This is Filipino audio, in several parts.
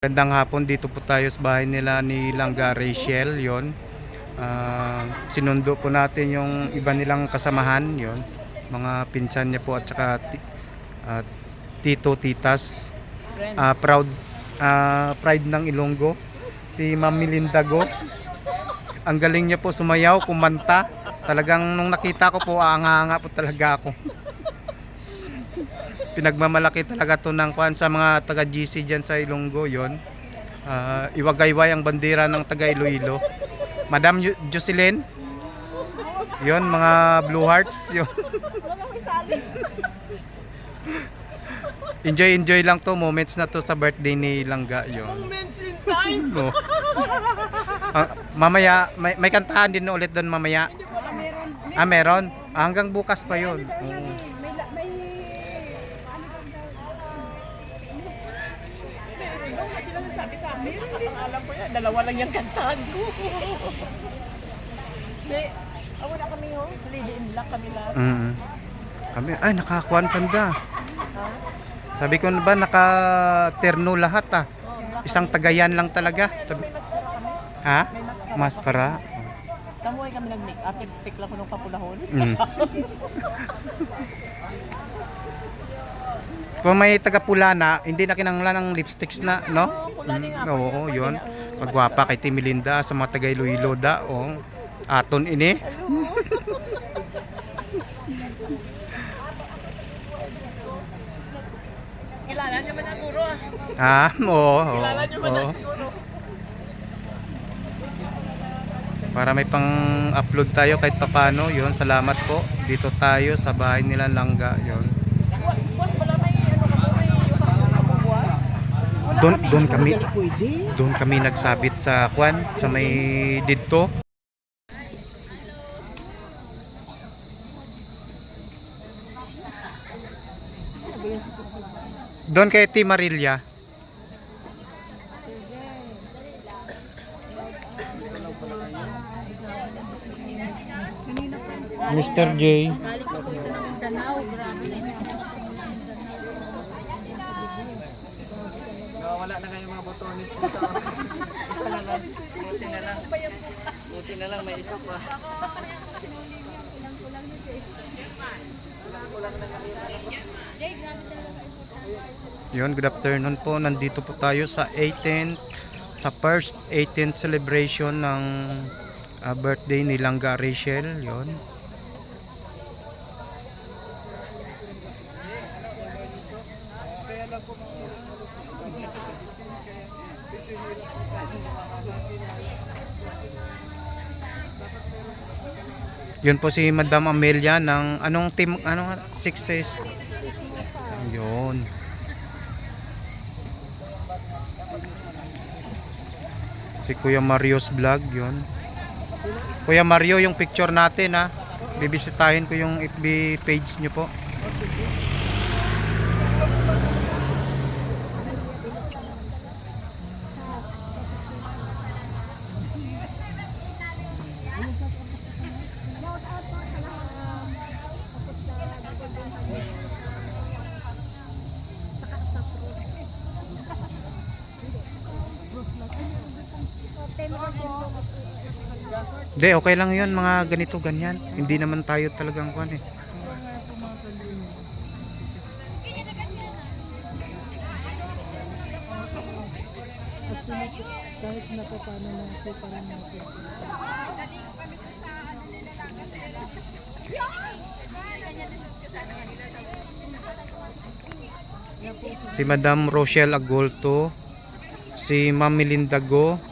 Gandang hapon dito po tayo sa bahay nila ni Langga Rachel yon. Ah, sinundo po natin yung iba nilang kasamahan yon. Mga pinsan niya po at saka ah, tito titas. Ah, proud ah, pride ng Ilonggo si Ma'am Melinda Go. Ang galing niya po sumayaw, kumanta. Talagang nung nakita ko po, aanga-anga po talaga ako. Pinagmamalaki talaga to ng kwan sa mga taga GC dyan sa Ilonggo yon. Ah, iwagayway ang bandera ng taga Iloilo. Madam Jocelyn. Yon mga Blue Hearts yon. enjoy enjoy lang to moments na to sa birthday ni Langga yon. Moments in time. No. Ah, mamaya may, may kantahan din ulit doon mamaya. Ah, meron. Ah, hanggang bukas pa 'yon. Oo. May, la- may, ano ba Meron daw kasi lang sabi sa amin. Ang alam ko yan, dalawa lang yung kantahan ko. May, ah, wala kami ho. Lady in black kami lahat. Mm. Kami ay nakakuan sanda. Ha? Sabi ko na ba naka-terno lahat ah. Oh. Isang tagayan lang talaga. Tab- May maskara kami. Ha? May maskara. Maskara. Tamuhay kami ng make-up. Lipstick lang ko nung papulahon. Mm. Kung may taga-pula na, hindi na kinanglan ng lipsticks na, no? Oo. Mm, oo, yun. Na, oo. Kagwapa kay Timilinda sa mga taga Iloilo da, oh. Aton ini. Kilala niyo ba na guro ah? Oo. oo, Kilala niyo ba na oo. siguro? Para may pang-upload tayo kahit papano, yun. Salamat po. Dito tayo sa bahay nila Langga, yun. Boss, wala may ano ka po, may yukas ka po, boss? Wala Doon, doon kami, doon kami nagsabit sa kwan, sa may dito. Doon kay T. Marilla. Mr. J. Galing pa po ito ng Mindanao. Grabe na yun. Wala na kayo mga botones dito. isa na lang. Buti na lang. Buti na lang may isa pa. Yun, good afternoon po. Nandito po tayo sa 18th, sa first 18th celebration ng ah, birthday ni Langga Rachel. Yun. Yun po si Madam Amelia ng anong team ano success yun. Si Kuya Mario's vlog yun. Kuya Mario yung picture natin ha? Bibisitahin ko yung FB page nyo po Hindi, okay lang yun mga ganito, ganyan. Hindi naman tayo talagang kwan eh. Kahit na pa paano natin, parang natin. Si Madam Rochelle Agolto, si Ma'am Melinda Go.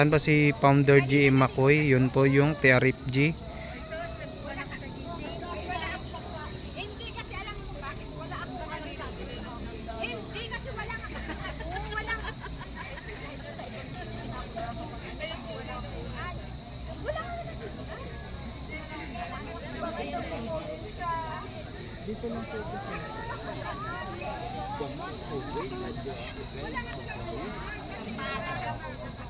Saan pa si Founder GM Makoy? Yun po yung Tiarip G. Dito lang po ito siya. The most awaited event of the year.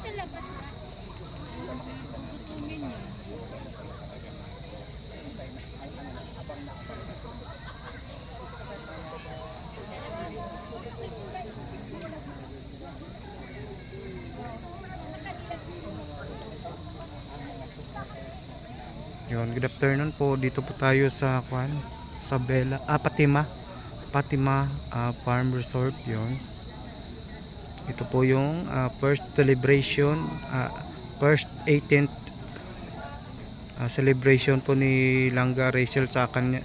sa labas ha. Gugutumin yun. Yun, good afternoon po. Dito po tayo sa Kwan, sa Bella, ah, Patima. Patima ah, Farm Resort 'yon. Ito po yung ah, first celebration, ah, first 18th ah, celebration po ni Langga Rachel sa kanya.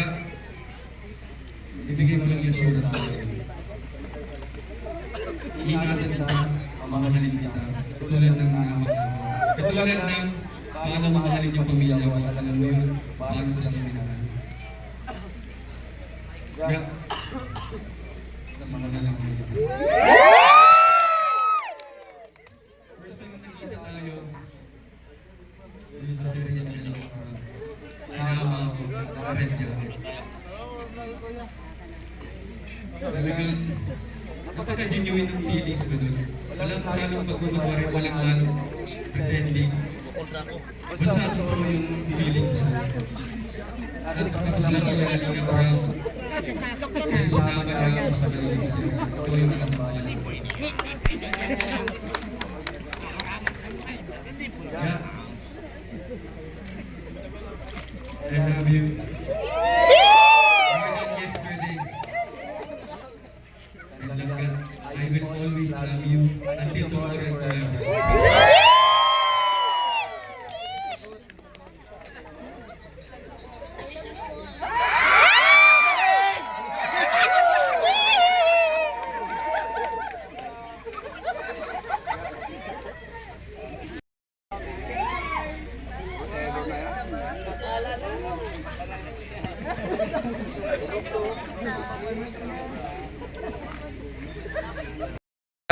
Masaga, ibigay mo lang yung sulat sa iyo. Iingatan kita, mamahalin kita. Tulad ng mga mga Katulad ng paano mamahalin yung pamilya. At alam mo yun, paano ko sila minahal. Kaya, sa mga lang. First time na nakita tayo, sa serye na yun, uh, sinama ako sa red jacket. Talagang, napaka-genuine ng feelings ko doon. Walang halong pagmamahari, walang halong pretending. Basta totoo yung feelings ko sa At napakasalamat ko na Liga Brown. Kaya sinama niya ako sa kanilang serye. Ito yung nakatapalan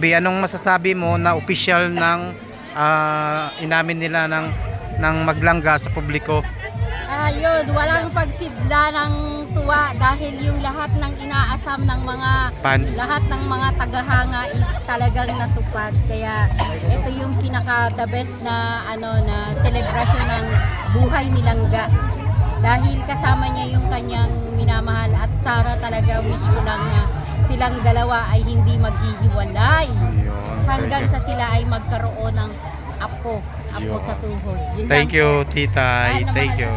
Sabi, anong masasabi mo na official ng ah, inamin nila ng ng maglangga sa publiko? Ayun, walang pagsidla ng tuwa dahil yung lahat ng inaasam ng mga Fans. lahat ng mga tagahanga is talagang natupad. Kaya ito yung pinaka the best na ano na celebration ng buhay ni Langga. Dahil kasama niya yung kanyang minamahal at Sara talaga wish ko lang na silang dalawa ay hindi maghihiwalay Yun, hanggang sa sila ay magkaroon ng apo, apo Yun. sa tuhod. Yun Thank lang you, po. na Thank you.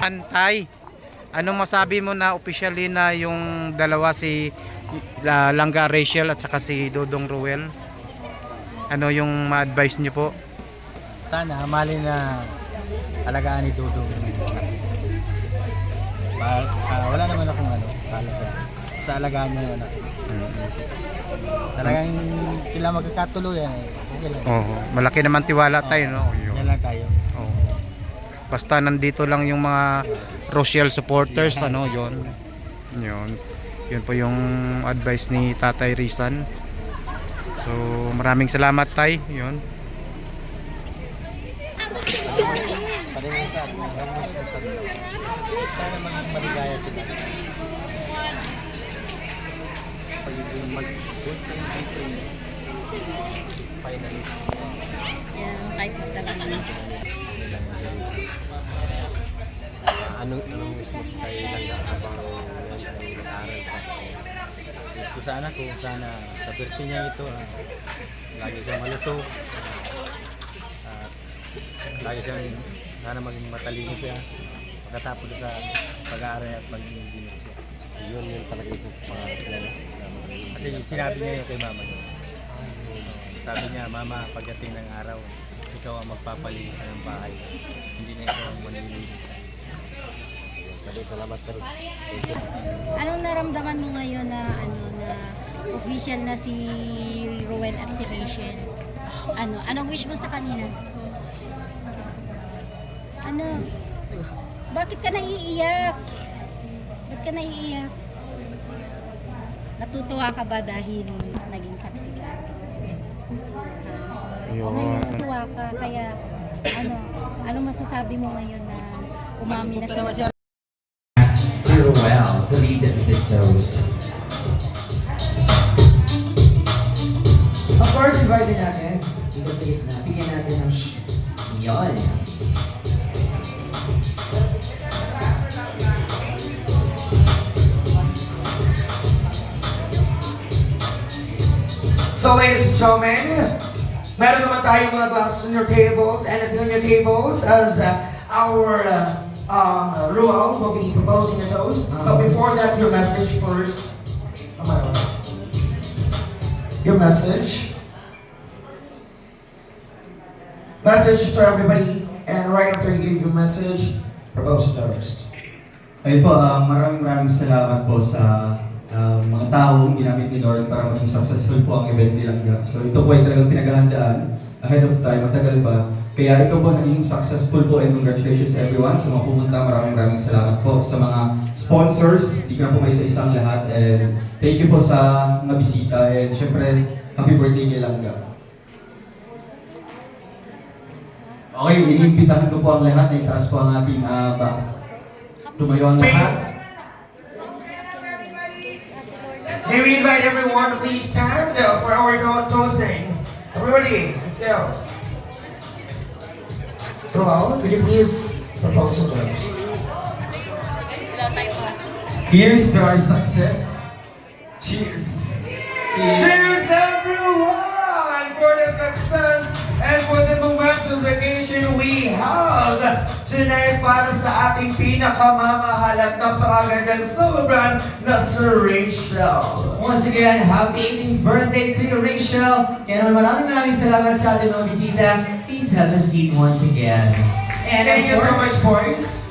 Antay, anong masabi mo na officially na yung dalawa si La- Langga Rachel at saka si Dodong Ruel? Ano yung ma-advise niyo po? sana mali na alagaan ni Dudong yung ba, ah, wala naman akong ano talaga sa alagaan niya yung anak talagang sila magkakatuluyan eh okay lang Oo, malaki naman tiwala tayo, no? Yun. yan lang tayo Oo. Basta nandito lang yung mga Rochelle supporters, ano, yon. Yun. Yun po yung advice ni Tatay Rizan. So maraming salamat tay. Yun. Palimusan, palimusan. Sana maging maligaya sila. Pag yung mag-good time dito, finally, Yan, kahit talaga. anong anong wish mo sa kay Langga habang yan ay nag-aaral pa? Ko sana kung sana sa birthday niya ito, ah, lagi siyang malusog. At lagi siyang sana maging matalino siya. Pagkatapos sa pag-aaral at maging engineer siya. Yun yun talaga isa sa pangarap niya. Kasi sinabi niya yun kay mama niya. Sabi niya, mama, pagdating ng araw, ikaw ang magpapalinis ng bahay. Hindi na ikaw ang manlilinis. Maraming salamat rin. Anong naramdaman mo ngayon na ano na official na si Rowan at si Rachel? Ano? Anong wish mo sa kanila? Ano? Bakit ka naiiyak? Bakit ka naiiyak? Natutuwa ka ba dahil naging saksi ka? Yun. Natutuwa ka kaya ano? Ano masasabi mo ngayon na umami na siya? Zero well, deleted the toast. Of course, invite din natin dito sa gitna. Bigyan natin ng sh- So ladies and gentlemen, meron naman tayong mga glasses on your tables, anything on your tables as uh, our uh, um, uh, Ruel will be proposing a toast. But before that, your message first. Am I right? Your message. Message to everybody, and right after you give your message, propose a toast. Ayun po, ah, maraming maraming salamat po sa ah, mga taong ginamit ni Lord para maging successful po ang event ni Langga. So ito po ay talagang pinaghahandaan ahead of time, matagal pa. Kaya ito po naging successful po and congratulations everyone sa mga pumunta. Maraming maraming salamat po sa mga sponsors. Di ko po may isa-isang lahat. And thank you po sa mga bisita. And syempre, happy birthday kay Langga. Okay, iniimbitahan ko po ang lahat na itaas po ang ating uh, box. Tumayo ang lahat. May we invite everyone to please stand uh, for our to- toasting. Everybody, let's go. Ruel, could you please propose a toast? Here's to our success. Cheers. Cheers everyone for the success and for the occasion we have tonight para sa ating pinakamamahal at napakagandang celebrant na si Rachel. Once again, happy 18th birthday to Rachel. Kaya naman maraming maraming salamat sa ating mga bisita. Please have a seat once again. And Thank you so much, boys.